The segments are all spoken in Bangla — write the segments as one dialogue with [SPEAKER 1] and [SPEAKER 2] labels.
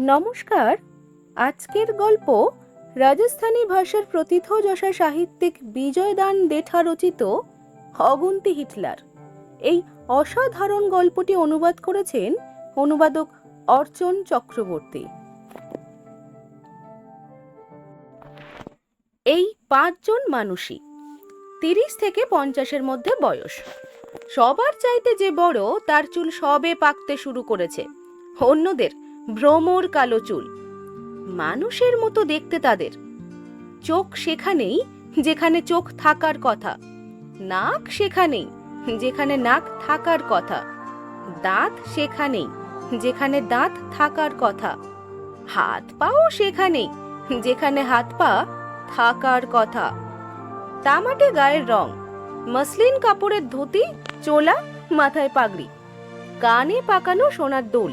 [SPEAKER 1] নমস্কার। আজকের গল্প রাজস্থানী ভাষার প্রথিতযশা সাহিত্যিক বিজয় দান দেঠা রচিত অগুন্তি হিটলার। এই অসাধারণ গল্পটি অনুবাদ করেছেন অনুবাদক অর্চন চক্রবর্তী। এই পাঁচজন মানুষই, তিরিশ থেকে পঞ্চাশের মধ্যে বয়স। সবার চাইতে যে বড়, তার চুল সবে পাকতে শুরু করেছে। অন্যদের ভ্রমর কালো চুল। মানুষের মতো দেখতে তাদের। চোখ সেখানেই, যেখানে চোখ থাকার কথা। নাক সেখানেই, যেখানে নাক থাকার কথা। দাঁত সেখানেই, যেখানে দাঁত থাকার কথা। হাত পাও সেখানেই, যেখানে হাত পা থাকার কথা। তামাটে গায়ের রং, মসলিন কাপড়ের ধুতি, চোলা, মাথায় পাগড়ি। কানে পাকানো সোনার দুল।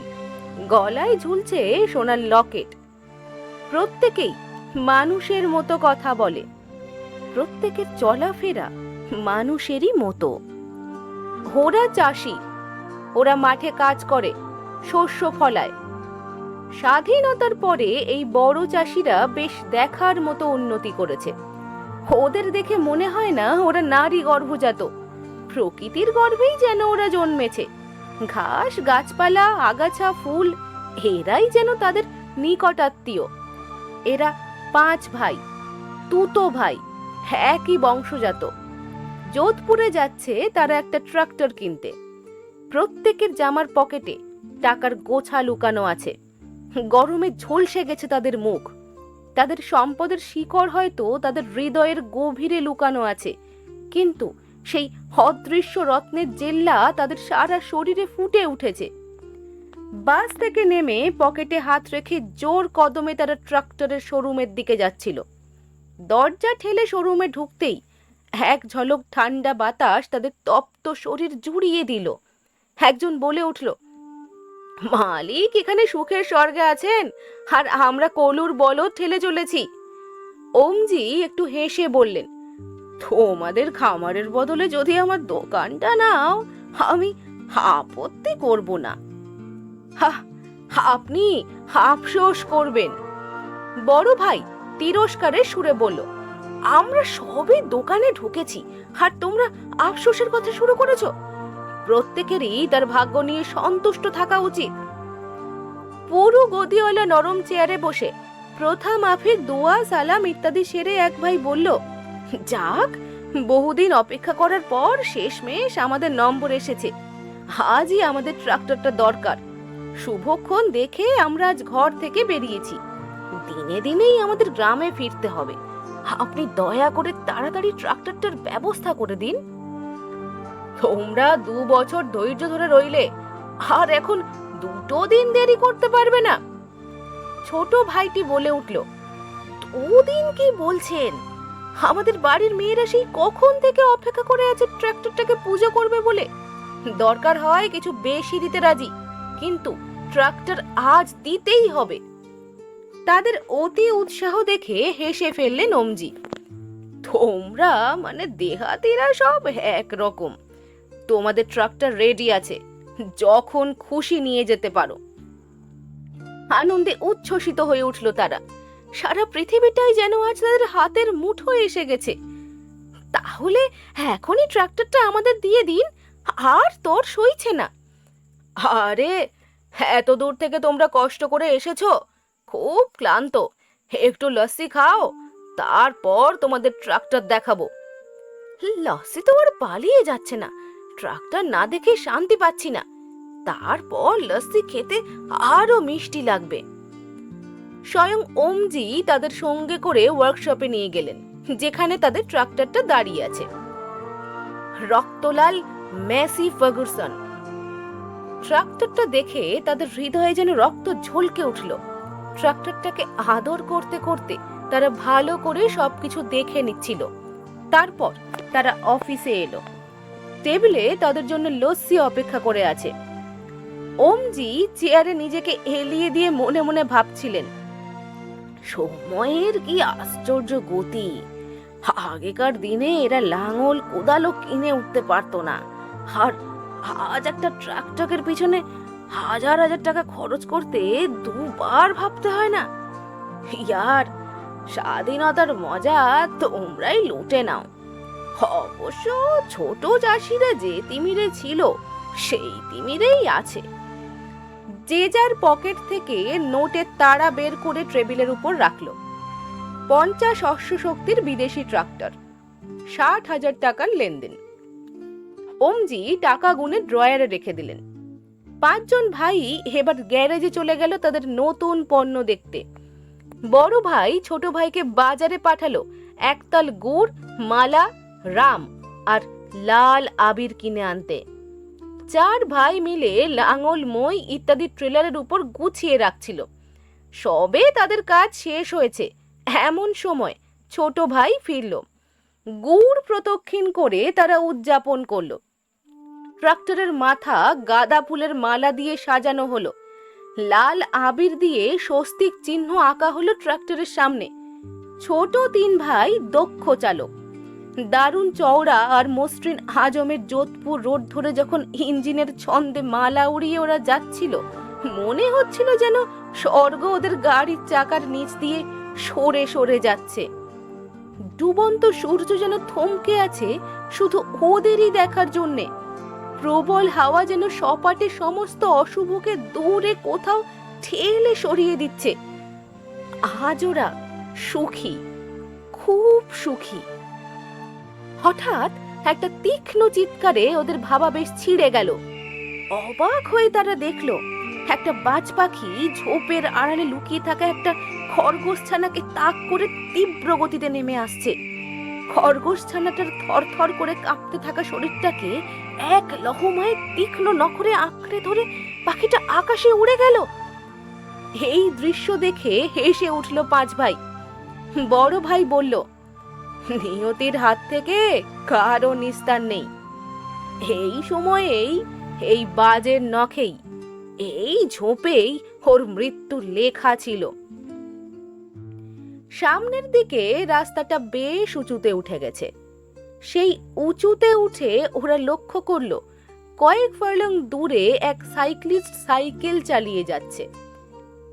[SPEAKER 1] গলায় ঝুলছে সোনার লকেট। প্রত্যেকেই মানুষের মতো কথা বলে। প্রত্যেকের চলাফেরা মানুষেরই মতো। ওরা চাষি, ওরা মাঠে কাজ করে, শস্য ফলায়। স্বাধীনতার পরে এই বড় চাষিরা বেশ দেখার মতো উন্নতি করেছে। ওদের দেখে মনে হয় না ওরা নারী গর্ভজাত। প্রকৃতির গর্ভেই যেন ওরা জন্মেছে। ঘাস, গাছপালা, আগাছা, ফুল, এরাই যেন তাদের নিকটাত্মীয়। এরা পাঁচ ভাই, তুতো ভাই, একই বংশজাত। যোধপুরে যাচ্ছে তারা একটা ট্রাক্টর কিনতে। প্রত্যেকের জামার পকেটে টাকার গোছা লুকানো আছে। গরমে ঝলসে গেছে তাদের মুখ। তাদের সম্পদের শিকড় হয়তো তাদের হৃদয়ের গভীরে লুকানো আছে। কিন্তু সেই অদৃশ্য রত্নের জেল্লা তাদের সারা শরীরে ফুটে উঠেছে। বাস থেকে নেমে পকেটে হাত রেখে জোর কদমে তারা ট্রাক্টরের শোরুমের দিকে যাচ্ছিল। দরজা ঠেলে শোরুমে ঢুকতেই এক ঝলক ঠান্ডা বাতাস তাদের তপ্ত শরীর জুড়িয়ে দিল। একজন বলে উঠল, মালিক, এখানে সুখের স্বর্গে আছেন, আর আমরা কলুর বলদ ঠেলে চলেছি। ওমজি একটু হেসে বললেন তোমাদের খামারের বদলে যদি আমার দোকানটা নাও, আমি আপত্তি করব না। আপনি আফসোস করবেন। বড় ভাই তিরস্কারের সুরে বলল, আমরা সবে দোকানে ঢুকেছি, আর তোমরা আফসোসের কথা শুরু করেছ। প্রত্যেকেরই তার ভাগ্য নিয়ে সন্তুষ্ট থাকা উচিত। পুরো গদিওয়ালা নরম চেয়ারে বসে প্রথা মাফিক দোয়া, সালাম ইত্যাদি সেরে এক ভাই বলল যাক, বহুদিন অপেক্ষা করার পর শেষমেশ আমাদের নম্বর এসেছে। আজই আমাদের ট্রাক্টরটা দরকার। শুভক্ষণ দেখে আমরা আজ ঘর থেকে বেরিয়েছি। দিনে দিনেই আমাদের গ্রামে ফিরতে হবে। আপনি দয়া করে তাড়াতাড়ি ট্রাক্টরটার ব্যবস্থা করে দিন। তোমরা দু বছর ধৈর্য ধরে রইলে, আর এখন দুটো দিন দেরি করতে পারবে না। ছোট ভাইটি বলে উঠল, দুদিন কি বলছেন? আমাদের বাড়ির মেয়েরা সেই কখন থেকে অপেক্ষা করে আছে ট্রাক্টরটাকে পুজো করবে বলে। দরকার হয় কিছু বেশি দিতে রাজি, কিন্তু ট্রাক্টর আজ দিতেই হবে। তাদের অতি উৎসাহ দেখে হেসে ফেললেন ওমজি। তোমরা মানে দেহাতিরা সব একরকম। তোমাদের ট্রাক্টর রেডি আছে, যখন খুশি নিয়ে যেতে পারো। আনন্দে উচ্ছ্বসিত হয়ে উঠল তারা। সারা পৃথিবীটাই যেন আজ তাদের হাতের মুঠোয় এসে গেছে। তাহলে এখনই ট্রাক্টরটা আমাদের দিয়ে দিন, আর তোর সইছে না। আরে, এত দূর থেকে তোমরা কষ্ট করে এসেছ? খুব ক্লান্ত। একটু লস্যি খাও, তারপর তোমাদের ট্রাক্টর দেখাবো। লস্যি তো আর পালিয়ে যাচ্ছে না। ট্রাক্টর না দেখে শান্তি পাচ্ছি না। তারপর লস্যি খেতে আরও মিষ্টি লাগবে। স্বয়ং ওমজি তাদের সঙ্গে করে ওয়ার্কশপে নিয়ে গেলেন, যেখানে তাদের ট্রাক্টরটা দাঁড়িয়ে আছে। রক্তলাল মেসি ফার্গুসন ট্রাক্টরটা দেখে তাদের হৃদয়ে যেন রক্ত ঝলকে উঠল। ট্রাক্টরটাকে আদর করতে করতে তারা ভালো করে সবকিছু দেখে নিচ্ছিল। তারপর তারা অফিসে এলো। টেবিলে তাদের জন্য লস্যি অপেক্ষা করে আছে। ওমজি চেয়ারে নিজেকে এলিয়ে দিয়ে মনে মনে ভাবছিলেন। সময়ের কি আশ্চর্য গতি? আগেকার দিনে এরা লাঙল, কোদালও কিনে উঠতে পারতো না। আর আজ একটা ট্রাক্টরের পিছনে হাজার হাজার টাকা খরচ করতে দুবার ভাবতে হয় না? ইয়ার, স্বাধীনতার মজা তোমরাই লুটে নাও। অবশ্য ছোট চাষিরা যে তিমিরে ছিল, সেই তিমিরেই আছে। যে যার পকেট থেকে নোটের তাড়া বের করে টেবিলের উপর রাখল। পঞ্চাশ অশ্ব শক্তির বিদেশি ট্রাক্টর, ষাট হাজার টাকার লেনদেন। ওমজি টাকা গুনে ড্রয়ারে রেখে দিলেন। পাঁচজন ভাই এবার গ্যারেজে চলে গেল তাদের নতুন পণ্য দেখতে। বড় ভাই ছোট ভাইকে বাজারে পাঠালো একতাল গুড়, মালা, রাম আর লাল আবির কিনে আনতে। চার ভাই মিলে লাঙল, মই ইত্যাদি ট্রেলারের উপর গুছিয়ে রাখছিল। সবে তাদের কাজ শেষ হয়েছে। এমন সময় ছোট ভাই ফিরল। গুড় প্রদক্ষিণ করে তারা উদযাপন করল। ট্রাক্টরের মাথা গাঁদা ফুলের মালা দিয়ে সাজানো হলো। লাল আবির দিয়ে স্বস্তিক চিহ্ন আঁকা হলো ট্রাক্টরের সামনে। ছোট তিন ভাই দক্ষ চালক। দারুণ চওড়া আর মসৃণ আজমের যোধপুর রোড ধরে যখন ইঞ্জিনের ছন্দে মালা উড়িয়ে ওরা যাচ্ছিল, মনে হচ্ছিল যেন স্বর্গ ওদের গাড়ির চাকার নিচ দিয়ে সরে সরে যাচ্ছে। ডুবন্ত সূর্য যেন থমকে আছে শুধু ওদেরই দেখার জন্যে। প্রবল হাওয়া যেন সপাটে সমস্ত অশুভকে দূরে কোথাও ঠেলে সরিয়ে দিচ্ছে। আজ ওরা সুখী, খুব সুখী। হঠাৎ একটা তীক্ষ্ণ চিৎকারে ওদের ভাবাবেশ ছিঁড়ে গেল। অবাক হয়ে তারা দেখল, একটা বাজ পাখি ঝোপের আড়ালে লুকিয়ে থাকা একটা খরগোশ ছানাকে তাক করে তীব্র গতিতে নেমে আসছে। খরগোশ ছানাটার থরথর করে কাঁপতে থাকা শরীরটাকে এক লহমায় তীক্ষ্ণ নখরে আঁকড়ে ধরে পাখিটা আকাশে উড়ে গেল। এই দৃশ্য দেখে হেসে উঠল পাঁচ ভাই। বড় ভাই বলল নিয়তির হাত থেকে কারও নিস্তার নেই। এই সময়েই, এই বাজের নখেই, এই ঝোপেই ওর মৃত্যু লেখা ছিল। সামনের দিকে রাস্তাটা বেশ উঁচুতে উঠে গেছে। সেই উঁচুতে উঠে ওরা লক্ষ্য করল, কয়েক ফার্লং দূরে এক সাইক্লিস্ট সাইকেল চালিয়ে যাচ্ছে।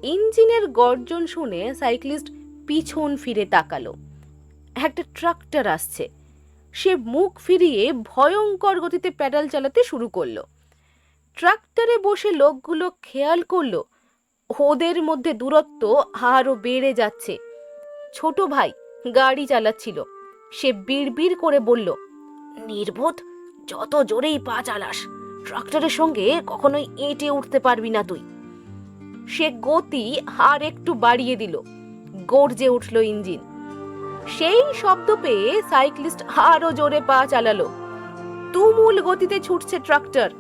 [SPEAKER 1] ইঞ্জিনের গর্জন শুনে সাইক্লিস্ট পিছন ফিরে তাকালো। একটা ট্রাক্টর আসছে। সে মুখ ফিরিয়ে ভয়ঙ্কর গতিতে প্যাডাল চালাতে শুরু করল। ট্রাক্টরে বসে লোকগুলো খেয়াল করল, ওদের মধ্যে দূরত্ব আরও বেড়ে যাচ্ছে। ছোট ভাই গাড়ি চালাচ্ছিল। সে বিড়বিড় করে বলল, নির্বোধ, যত জোরেই পা চালাস, ট্রাক্টরের সঙ্গে কখনোই এঁটে উঠতে পারবি না তুই। সে গতি আর একটু বাড়িয়ে দিল। গর্জে উঠল ইঞ্জিন। সেই শব্দ পেয়ে সাইক্লিস্ট আরও জোরে পা চালালো। তুমুল গতিতে ছুটছে ট্রাক্টর।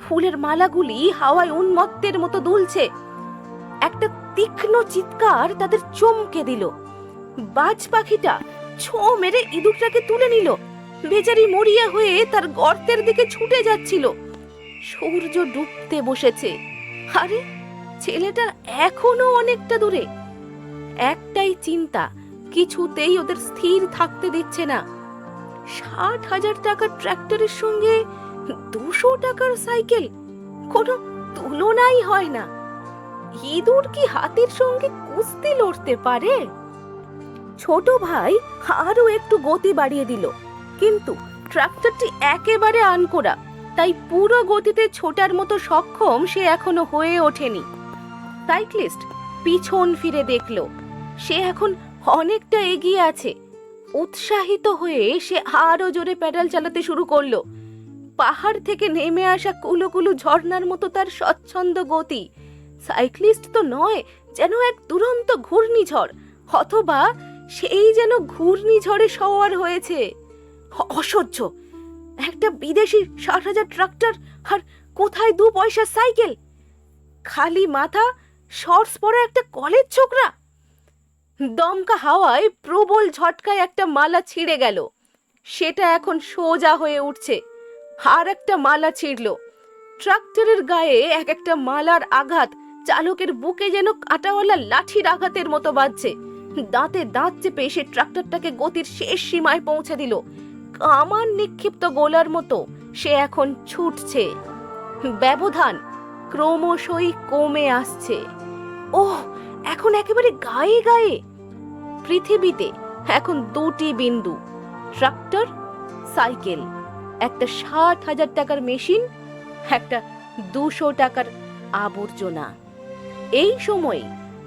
[SPEAKER 1] ফুলের মালাগুলি হাওয়ায় উন্মত্তের মতো দুলছে। একটা তীক্ষ্ণ চিৎকার তাদের চমকে দিল। বাজ পাখিটা ছো মেরে ইঁদুরটাকে তুলে নিল। বেচারি মরিয়া হয়ে তার গর্তের দিকে ছুটে যাচ্ছিল। সূর্য ডুবতে বসেছে। আরে, ছেলেটা এখনও অনেকটা দূরে। একটাই চিন্তা কিছুতেই ওদের স্থির থাকতে দিচ্ছে না। ষাট হাজার টাকার ট্র্যাক্টরের সঙ্গে দুশো টাকার সাইকেল কোনো তুলনাই হয় না। ইঁদুর কি হাতির সঙ্গে কুস্তি লড়তে পারে? ছোট ভাই আরও একটু গতি বাড়িয়ে দিল, কিন্তু ট্রাক্টরটি একেবারে আনকোরা, তাই পুরো গতিতে ছোটার মতো সক্ষম সে এখনও হয়ে ওঠেনি। সাইক্লিস্ট পিছন ফিরে দেখল, সে এখন অনেকটা এগিয়ে আছে। উৎসাহিত হয়ে সে আরও জোরে প্যাডাল চালাতে শুরু করল। পাহাড় থেকে নেমে আসা কুলো কুলো ঝর্ণার মতো তার স্বচ্ছন্দ গতি। সাইক্লিস্ট তো নয়, যেন এক দুরন্ত ঘূর্ণিঝড়, অথবা সেই যেন ঘূর্ণিঝড়ে সওয়ার হয়েছে। অসহ্য! একটা বিদেশি ষাট হাজার ট্রাক্টর, আর কোথায় দু পয়সার সাইকেল? খালি মাথা, শর্টস পরা একটা কলেজ ছোকরা! দমকা হাওয়ায় প্রবল ঝটকায় একটা মালা ছিঁড়ে গেল। সেটা এখন সোজা হয়ে উঠছে। আর একটা মালা ছিঁড়ল। ট্রাক্টরের গায়ে এক একটা মালার আঘাত চালকের বুকে যেন কাটাওয়ালা লাঠির আঘাতের মতো বাজছে। দাঁতে দাঁত চেপে সে ট্রাক্টরটাকে গতির শেষ সীমায় পৌঁছে দিল। কামান নিক্ষিপ্ত গোলার মতো সে এখন ছুটছে। ব্যবধান ক্রমশই কমে আসছে। ওহ এখন একেবারে গায়ে গায়ে। পৃথিবীতে এখন দুটি বিন্দু, ট্রাক্টর, সাইকেল। একটা ষাট হাজার টাকার মেশিন, একটা দুশো টাকার আবর্জনা। এই সময়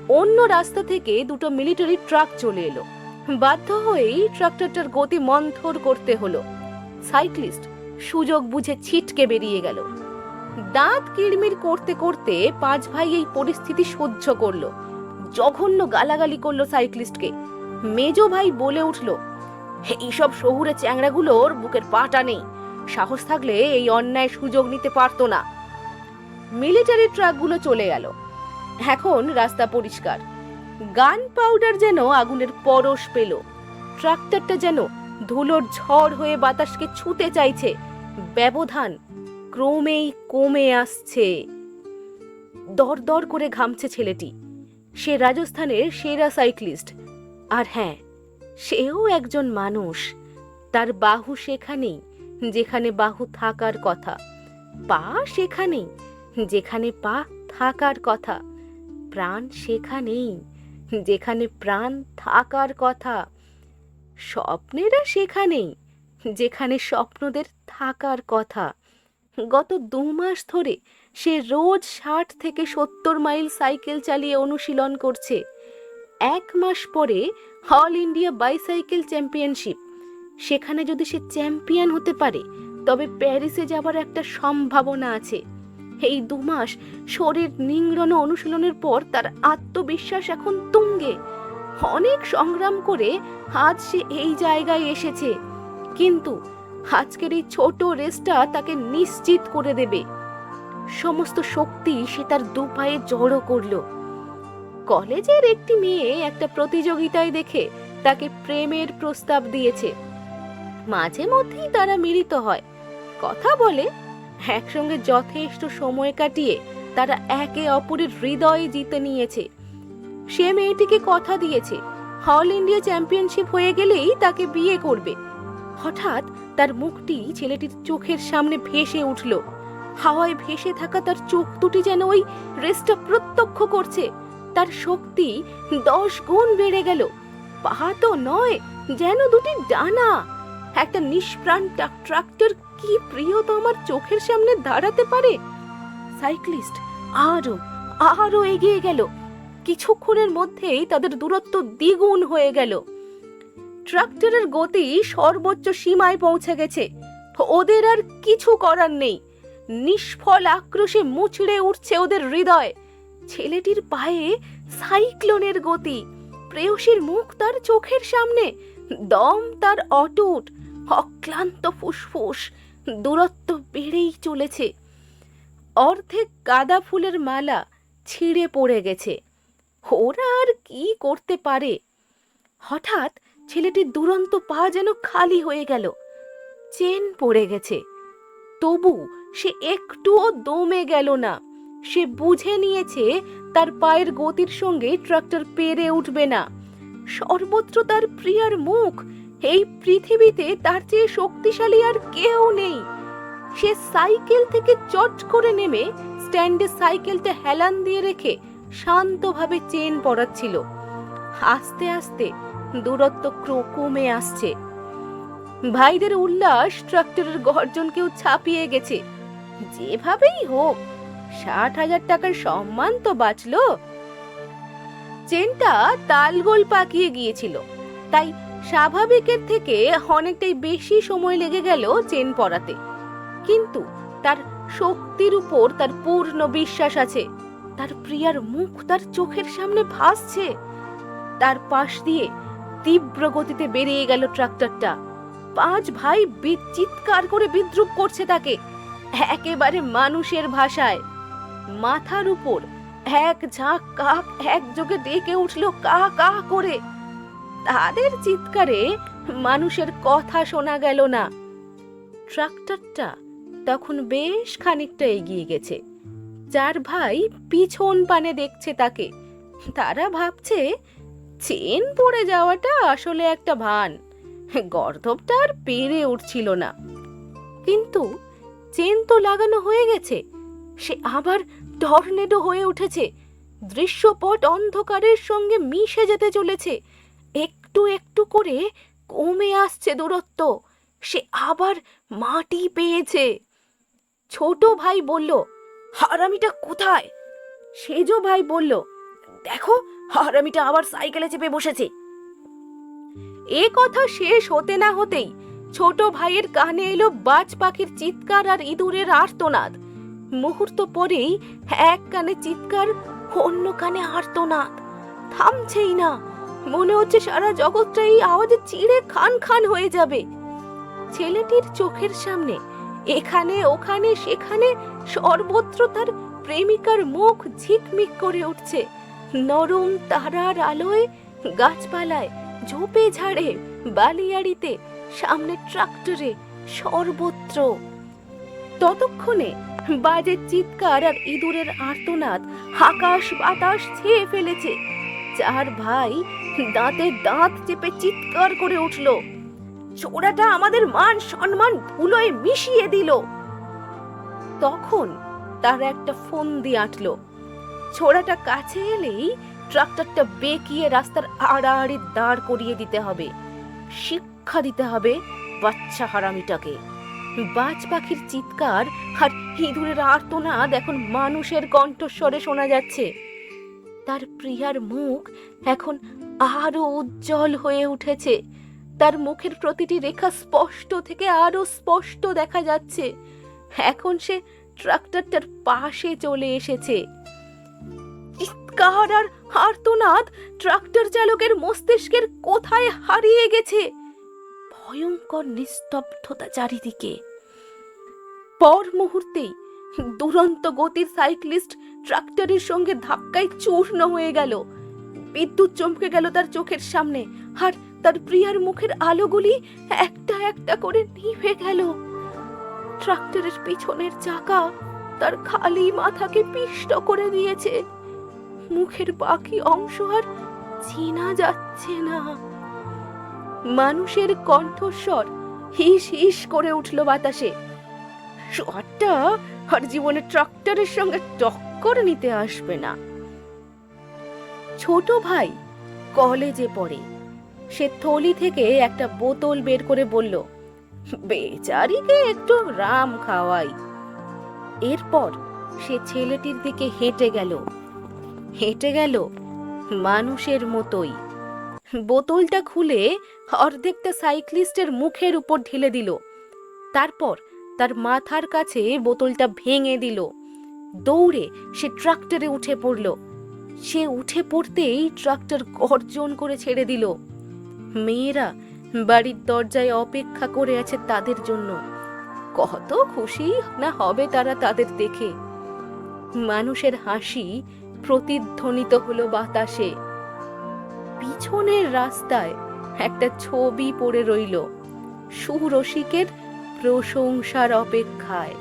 [SPEAKER 1] অন্য রাস্তা থেকে দুটো মিলিটারি ট্রাক চলে এলো। বাধ্য হয়েই ট্রাক্টরটার গতি মন্থর করতে হলো। সাইক্লিস্ট সুযোগ বুঝে ছিটকে বেরিয়ে গেল। দাঁত কিড়মির করতে করতে পাঁচ ভাই এই পরিস্থিতি সহ্য করল। জঘন্য গালাগালি করল সাইক্লিস্টকে। মেজো ভাই বলে উঠল এইসব শহুরে চ্যাংড়াগুলোর বুকের পাটা নেই। সাহস থাকলে এই অন্যায় সুযোগ নিতে পারতো না। মিলিটারি ট্রাকগুলো চলে গেল। এখন রাস্তা পরিষ্কার। গান পাউডার যেন আগুনের পরশ পেল। ট্রাক্টরটা যেন ধুলোর ঝড় হয়ে বাতাসকে ছুঁতে চাইছে। ব্যবধান ক্রমেই কমে আসছে। দর দর করে ঘামছে ছেলেটি। সে রাজস্থানের সেরা সাইক্লিস্ট। আর হ্যাঁ সেও একজন মানুষ। তার বাহু সেখানেই, যেখানে বাহু থাকার কথা। পা সেখানেই, যেখানে পা থাকার কথা। প্রাণ সেখানেই, যেখানে প্রাণ থাকার কথা। স্বপ্নেরা সেখানেই, যেখানে স্বপ্নদের থাকার কথা। গত দু মাস ধরে সে রোজ ষাট থেকে সত্তর মাইল সাইকেল চালিয়ে অনুশীলন করছে। এক মাস পরে অল ইন্ডিয়া বাইসাইকেল চ্যাম্পিয়নশিপ। সেখানে যদি সে চ্যাম্পিয়ন হতে পারে, তবে প্যারিসে যাবার একটা সম্ভাবনা আছে। এই দু মাস শরীর নিংড়ন অনুশীলনের পর তার আত্মবিশ্বাস এখন তুঙ্গে। অনেক সংগ্রাম করে আজ সে এই জায়গায় এসেছে। কিন্তু আজকের এই ছোট রেসটা তাকে নিশ্চিত করে দেবে। সমস্ত শক্তি সে তার দু পায়ে জড়ো করল। কলেজের একটি মেয়ে একটা প্রতিযোগিতায় দেখে তাকে প্রেমের প্রস্তাব দিয়েছে। মাঝে মধ্যেই তারা মিলিত হয়। কথা বলে, একসঙ্গে যথেষ্ট সময় কাটিয়ে তারা একে অপরের হৃদয়ে জিতে নিয়েছে। সে মেয়েটিকে কথা দিয়েছে অল ইন্ডিয়া চ্যাম্পিয়নশিপ হয়ে গেলেই তাকে বিয়ে করবে। হঠাৎ তার মুখটি ছেলেটির চোখের সামনে ভেসে উঠল। হাওয়ায় ভেসে থাকা তার চোখ দুটি যেন ওই রেসটা প্রত্যক্ষ করছে। তার শক্তি দশ গুণ বেড়ে গেল। পাহা তো নয়, যেন দুটি ডানা। একটা নিষ্প্রাণ ট্রাক্টর কি প্রিয় তো আমার চোখের সামনে দাঁড়াতে পারে? সাইক্লিস্ট আরও আরও এগিয়ে গেল। কিছুক্ষণের মধ্যেই তাদের দূরত্ব দ্বিগুণ হয়ে গেল। ট্রাক্টরের গতি সর্বোচ্চ সীমায় পৌঁছে গেছে। ওদের আর কিছু করার নেই। নিষ্ফল আক্রোশে মুচড়ে উঠছে ওদের হৃদয়। ছেলেটির পায়ে সাইক্লোনের গতি। প্রেয়সীর মুখ তার চোখের সামনে। দম তার অটুট, অক্লান্ত ফুসফুস। দূরত্ব বেড়েই চলেছে। অর্ধেক গাঁদা ফুলের মালা ছিঁড়ে পড়ে গেছে। ওরা আর কি করতে পারে? হঠাৎ ছেলেটির দুরন্ত পা যেন খালি হয়ে গেল। চেন পড়ে গেছে। তবু সে একটুও দমে গেল না। সে বুঝে নিয়েছে তার পায়ের গতির সঙ্গে ট্রাক্টর পেরে উঠবে না। সর্বত্র তার প্রিয়ার মুখ। এই পৃথিবীতে তার চেয়ে শক্তিশালী আর কেউ নেই। সে সাইকেল থেকে চট করে নেমে স্ট্যান্ডে সাইকেলটা হেলান দিয়ে রেখে শান্তভাবে চেন পড়াচ্ছিল আস্তে আস্তে দূরত্ব কমে আসছে। ভাইদের উল্লাস ট্রাক্টরের গর্জনকেও ছাপিয়ে গেছে। যেভাবেই হোক, ষাট হাজার টাকার সম্মান তো বাঁচলো। চেনটা তালগোল পাকিয়ে গিয়েছিল, তাই স্বাভাবিকের থেকে অনেকটাই বেশি সময় লেগে গেল চেন পরাতে। কিন্তু তার শক্তির উপর তার পূর্ণ বিশ্বাস আছে, তার প্রিয়ার মুখ তার চোখের সামনে ভাসছে। তার পাশ দিয়ে তীব্র গতিতে বেরিয়ে গেল ট্রাক্টরটা। পাঁচ ভাই চিৎকার করে বিদ্রুপ করছে তাকে। একেবারে মানুষের ভাষায়। মাথার উপর এক ঝাঁক, কাক একযোগে ডেকে উঠল কা কা করে। তাদের চিৎকারে মানুষের কথা শোনা গেল না। ট্রাক্টরটা তখন বেশ খানিকটা এগিয়ে গেছে। চার ভাই পিছন পানে দেখছে তাকে। তারা ভাবছে, চেন পড়ে যাওয়াটা আসলে একটা ভান। গর্ধবটা আর পেরে উঠছিল না। কিন্তু চেন তো লাগানো হয়ে গেছে। সে আবার টর্নেডো হয়ে উঠেছে। দৃশ্যপট অন্ধকারের সঙ্গে মিশে যেতে চলেছে। একটু একটু করে কমে আসছে দূরত্ব। সে আবার মাটি পেয়েছে। ছোট ভাই বলল, হারামিটা কোথায়? সেজ ভাই বলল, দেখো, হারামিটা আবার সাইকেলে চেপে বসেছে। এ কথা শেষ হতে না হতেই ছোট ভাইয়ের কানে এলো বাজ পাখির চিৎকার আর ইঁদুরের আর্তনাদ। মুহূর্ত পরেই এক কানে চিৎকার, অন্য কানে আর্তনাদ। থামছেই না। মনে হচ্ছে সারা জগৎটা এই আওয়াজে চিড়ে খান খান হয়ে যাবে। ছেলেটির চোখের সামনে এখানে, ওখানে, সেখানে সর্বত্র তার প্রেমিকার মুখ ঝিকমিক করে উঠছে। নরম তারার আলোয় গাছপালায় ঝোপে ঝাড়ে বালিয়াড়িতে সামনে ট্রাক্টরে সর্বত্র। ততক্ষণে বাজে চিৎকার আর ইঁদুরের আর্তনাদ আকাশ বাতাস ছেয়ে ফেলেছে। চার ভাই দাঁতে দাঁত চেপে চিৎকার করে উঠল। চোরাটা আমাদের মান সম্মান ধুলোয় মিশিয়ে দিল। তখন তার একটা ফোন দিয়ে আঁটলো। ছোড়াটা কাছে এলেই ট্রাক্টরটা বেঁকিয়ে রাস্তার আড়াআড়ি দাঁড় করিয়ে দিতে হবে। শিক্ষা দিতে হবে বাচ্চা হারামিটাকে। বাজ পাখির চিৎকার আর ইঁদুরের আর্তনাদ এখন মানুষের কণ্ঠস্বরে শোনা যাচ্ছে। তার প্রিয়ার মুখ এখন আরও উজ্জ্বল হয়ে উঠেছে। তার মুখের প্রতিটি রেখা স্পষ্ট থেকে আরও স্পষ্ট দেখা যাচ্ছে। এখন সে ট্রাক্টরটার পাশে চলে এসেছে। চিৎকার আর আর্তনাদ ট্রাক্টর চালকের মস্তিষ্কের কোথায় হারিয়ে গেছে? ভয়ঙ্কর নিস্তব্ধতা চারিদিকে। পর মুহূর্তেই দুরন্ত গতির সাইক্লিস্ট ট্রাক্টরের সঙ্গে ধাক্কায় চূর্ণ হয়ে গেল। বিদ্যুৎ চমকে গেল তার চোখের সামনে আর তার প্রিয়ার মুখের আলোগুলি একটা একটা করে নিভে গেল। ট্রাক্টরের পিছনের চাকা তার খালি মাথাকে পিষ্ট করে দিয়েছে। মুখের বাকি অংশ আর চেনা যাচ্ছে না। মানুষের কণ্ঠস্বর হিস হিস করে উঠল বাতাসে। শটটা আর জীবনে ট্রাক্টরের সঙ্গে টক্কর নিতে আসবে না। ছোট ভাই কলেজে পড়ে। সে থলি থেকে একটা বোতল বের করে বলল, বেচারিকে একটু রাম খাওয়াই। এরপর সে ছেলেটির দিকে হেঁটে গেল। হেঁটে গেল মানুষের মতোই। বোতলটা খুলে অর্ধেকটা সাইক্লিস্টের মুখের উপর ঢেলে দিল। তারপর তার মাথার কাছে বোতলটা ভেঙে দিল। দৌড়ে সে ট্রাক্টরে উঠে পড়ল। সে উঠে পড়তেই ট্রাক্টর গর্জন করে ছেড়ে দিল। মেয়েরা বাড়ির দরজায় অপেক্ষা করে আছে তাদের জন্য। কত খুশি না হবে তারা তাদের দেখে। মানুষের হাসি প্রতিধ্বনিত হলো বাতাসে। পিছনের রাস্তায় একটা ছবি পড়ে রইল সুরসিকের প্রশংসার অপেক্ষায়।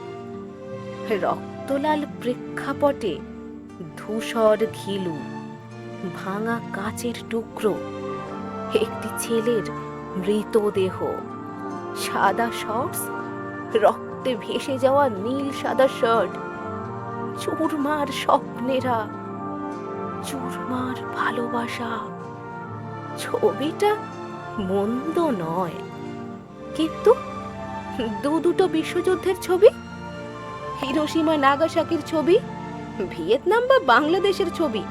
[SPEAKER 1] রক্তলাল প্রেক্ষাপটে ধূসর ঘিলু, ভাঙা কাচের টুকরো, একটি ছেলের মৃতদেহ, সাদা শর্টস, রক্তে ভেসে যাওয়া নীল সাদা শার্ট, চুরমার স্বপ্নেরা, চুরমার ভালোবাসা। ছবিটা মন্দ নয়। কিন্তু দু দুটো বিশ্বযুদ্ধের ছবি হিরোসীমা নাগাসাকির ছবি, ভিয়েতনাম বা বাংলাদেশের ছবি,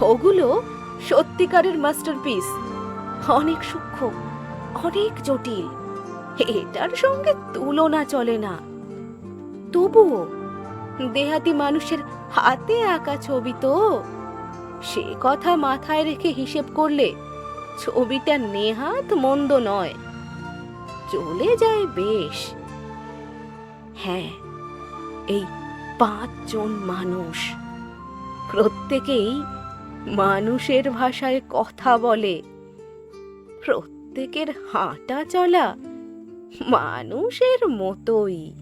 [SPEAKER 1] ওগুলো সত্যিকারের মাস্টারপিস। অনেক সূক্ষ্ম, অনেক জটিল। এটার সঙ্গে তুলনা চলে না। তবুও দেহাতি মানুষের হাতে আঁকা ছবি তো। সে কথা মাথায় রেখে হিসেব করলে ছবিটা নেহাত মন্দ নয়। চলে যায় বেশ। হ্যাঁ এই পাঁচজন মানুষ। প্রত্যেকেই মানুষের ভাষায় কথা বলে। প্রত্যেকের হাঁটা চলা মানুষের মতোই।